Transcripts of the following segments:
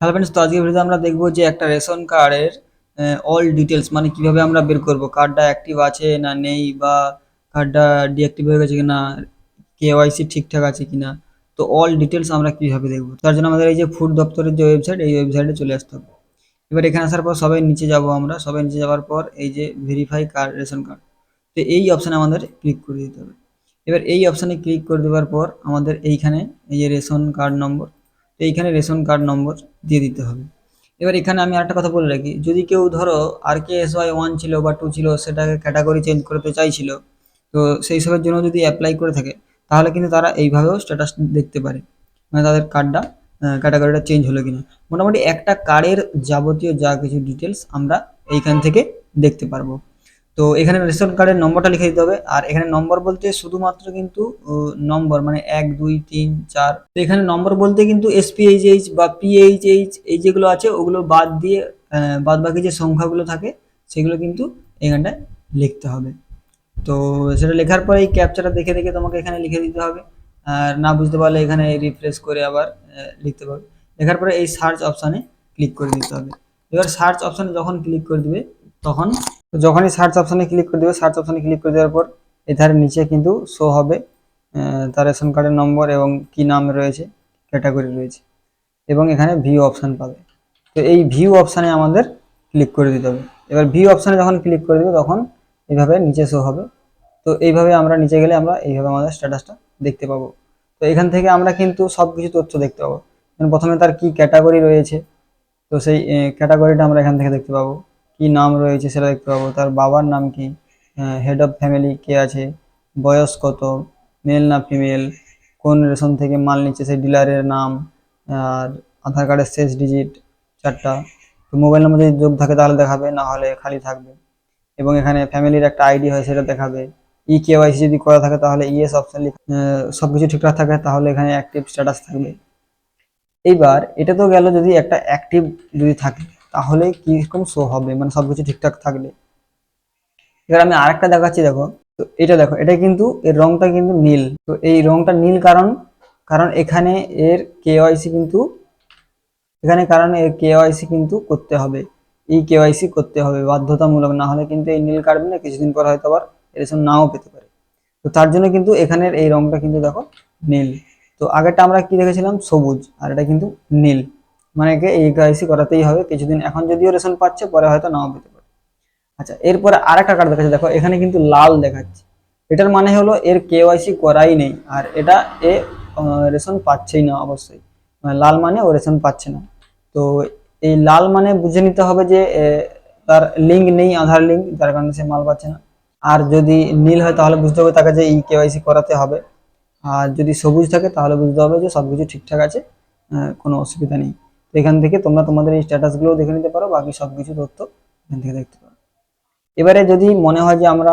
Hello friends তো আজকের ভিডিওতে আমরা দেখব যে একটা রেশন কার্ডের অল ডিটেলস মানে কীভাবে আমরা বের করব। কার্ডটা অ্যাক্টিভ আছে না নেই বা কার্ডটা ডিঅ্যাক্টিভ হয়ে গেছে কিনা কেওয়াইসি ঠিকঠাক আছে কিনা, তো অল ডিটেলস আমরা কীভাবে দেখব? তার জন্য আমাদের এই যে ফুড দপ্তরের যে ওয়েবসাইট এই ওয়েবসাইটে চলে আসতে হবে। এবার এখানে আসার পর সবাই নিচে যাব আমরা। সবাই নিচে যাওয়ার পর এই যে ভেরিফাই কার্ড রেশন কার্ড তো এই অপশানে আমাদের ক্লিক করে দিতে হবে। এবার এই অপশানে ক্লিক করে দেওয়ার পর আমাদের এইখানে এই যে রেশন কার্ড নম্বর তো এইখানে রেশন কার্ড নম্বর দিয়ে দিতে হবে। এবার এখানে আমি আরেকটা কথা বলে রাখি, যদি কেউ ধরো R K S Y one ছিল বা টু ছিল, সেটাকে ক্যাটাগরি চেঞ্জ করতে চাইছিল, তো সেই সবের জন্য যদি অ্যাপ্লাই করে থাকে, তাহলে কিন্তু তারা এইভাবেও স্ট্যাটাস দেখতে পারে মানে তাদের কার্ডটা ক্যাটাগরিটা চেঞ্জ হলো কিনা। মোটামুটি একটা কার্ডের যাবতীয় যা কিছু ডিটেলস আমরা এইখান থেকে দেখতে পারব। তো এখানে রেশন কার্ডের নম্বরটা লিখে দিতে হবে। আর এখানে নম্বর বলতে শুধুমাত্র কিন্তু নম্বর মানে এক, দুই, তিন, চার। তো এখানে নম্বর বলতে কিন্তু এসপিএইচএইচ বা পিএইচএইচ এই যেগুলো আছে, ওগুলো বাদ দিয়ে বাদ বাকি যে সংখ্যাগুলো থাকে, সেগুলো কিন্তু এখানটায় লিখতে হবে। তো সেটা লেখার পরে এই ক্যাপচারটা দেখে দেখে তোমাকে এখানে লিখে দিতে হবে। আর না বুঝতে পারলে এখানে রিফ্রেশ করে আবার লিখতে পারবে লেখার পরে এই সার্চ অপশানে ক্লিক করে দিতে হবে। এবার সার্চ অপশানে যখন ক্লিক করে দিবে, তখন তো যখনই সার্চ অপশানে ক্লিক করে দেবে সার্চ অপশানে ক্লিক করে দেওয়ার পর এধারে নিচে কিন্তু শো হবে তার রেশন কার্ডের নম্বর এবং কি নাম রয়েছে ক্যাটাগরি রয়েছে এবং এখানে ভিউ অপশান পাবে। তো এই ভিউ অপশানে আমাদের ক্লিক করে দিতে হবে। এবার ভিউ অপশানে যখন ক্লিক করে দেবে, তখন এইভাবে নিচে শো হবে। তো এইভাবে আমরা নিচে গেলে আমরা এইভাবে আমাদের স্ট্যাটাসটা দেখতে পাবো। তো এখান থেকে আমরা কিন্তু সব কিছু তথ্য দেখতে পাবো। প্রথমে তার কি ক্যাটাগরি রয়েছে, তো সেই ক্যাটাগরিটা আমরা এখান থেকে দেখতে পাবো। কি নাম রয়েছে সেটা দেখতে পাবো। তার বাবার নাম কি? হেড অফ ফ্যামিলি কে আছে? বয়স কত? মেল না ফিমেল কোন রেশন থেকে মাল নিচ্ছে? সেই ডিলারের নাম। আর আধার কার্ডের শেষ ডিজিট চারটা। তো মোবাইল নাম্বার যদি যোগ থাকে তাহলে দেখাবে, না হলে খালি থাকবে। এবং এখানে ফ্যামিলির একটা আইডি হয় সেটা দেখাবে। ই কেওয়াইসি যদি করা থাকে তাহলে ইএস অপশন সব কিছু ঠিকঠাক থাকে তাহলে এখানে অ্যাক্টিভ স্ট্যাটাস থাকবে। এইবার এটা তো গেল যদি একটা অ্যাক্টিভ যদি থাকে। তাহলে কীরকম শো হবে? মানে সব কিছু ঠিকঠাক থাকলে এবার আমি আরেকটা দেখাচ্ছি, দেখো। তো এটা দেখো, এটা কিন্তু, এর রংটা কিন্তু নীল। তো এই রংটা নীল কারণ কারণ এখানে এর কেওয়াইসি কিন্তু, এখানে কারণ এর কেওয়াইসি কিন্তু করতে হবে। এই কেওয়াইসি করতে হবে, বাধ্যতামূলক। না হলে কিন্তু এই নীল কাটবে না কিছুদিন পর হয়তো আবার এরকম নাও পেতে পারে। তো তার জন্য কিন্তু এখানের এই রংটা কিন্তু দেখো নীল। তো আগেরটা আমরা কি দেখেছিলাম? সবুজ, আর এটা কিন্তু নীল। মানে এই কেওয়াইসি করাতেই হবে, কিছুদিন এখন যদিও রেশন পাচ্ছে, পরে হয়তো নাও পেতে পারে আচ্ছা এরপরে আরেকটা কার্ড দেখাচ্ছে, দেখো, এখানে কিন্তু লাল দেখাচ্ছে। এটার মানে হলো এর কেওয়াইসি করাই নেই, আর এটা এ রেশন পাচ্ছেই না অবশ্যই। মানে লাল মানে ও রেশন পাচ্ছে না। তো এই লাল মানে বুঝে নিতে হবে যে তার লিঙ্ক নেই, আধার লিঙ্ক যার কারণে সে মাল পাচ্ছে না। আর যদি নীল হয়, তাহলে বুঝতে হবে তাকে যে ই কেওয়াইসি করাতে হবে। আর যদি সবুজ থাকে, তাহলে বুঝতে হবে যে সবকিছু ঠিকঠাক আছে কোনো অসুবিধা নেই। এখান থেকে তোমরা তোমাদের এই স্ট্যাটাসগুলো দেখে নিতে পারো, বাকি সবকিছু তথ্য এখান থেকে দেখতে পারো। এবারে যদি মনে হয় যে আমরা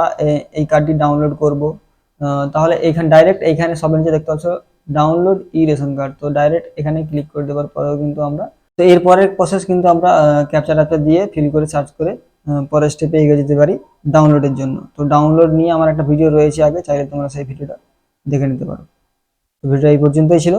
এই কার্ডটি ডাউনলোড করব তাহলে এইখানে ডাইরেক্ট এইখানে সব নিচে দেখতে পাচ্ছ ডাউনলোড ই রেশন কার্ড তো ডাইরেক্ট এখানে ক্লিক করে দেওয়ার পরেও কিন্তু আমরা, তো এরপরের প্রসেস কিন্তু আমরা ক্যাপচার অ্যাপটা দিয়ে ফিল করে সার্চ করে পরের স্টেপে এগিয়ে যেতে পারি ডাউনলোডের জন্য। তো ডাউনলোড নিয়ে আমার একটা ভিডিও রয়েছে আগে, চাইলে তোমরা সেই ভিডিওটা দেখে নিতে পারো। ভিডিওটা এই পর্যন্তই ছিল।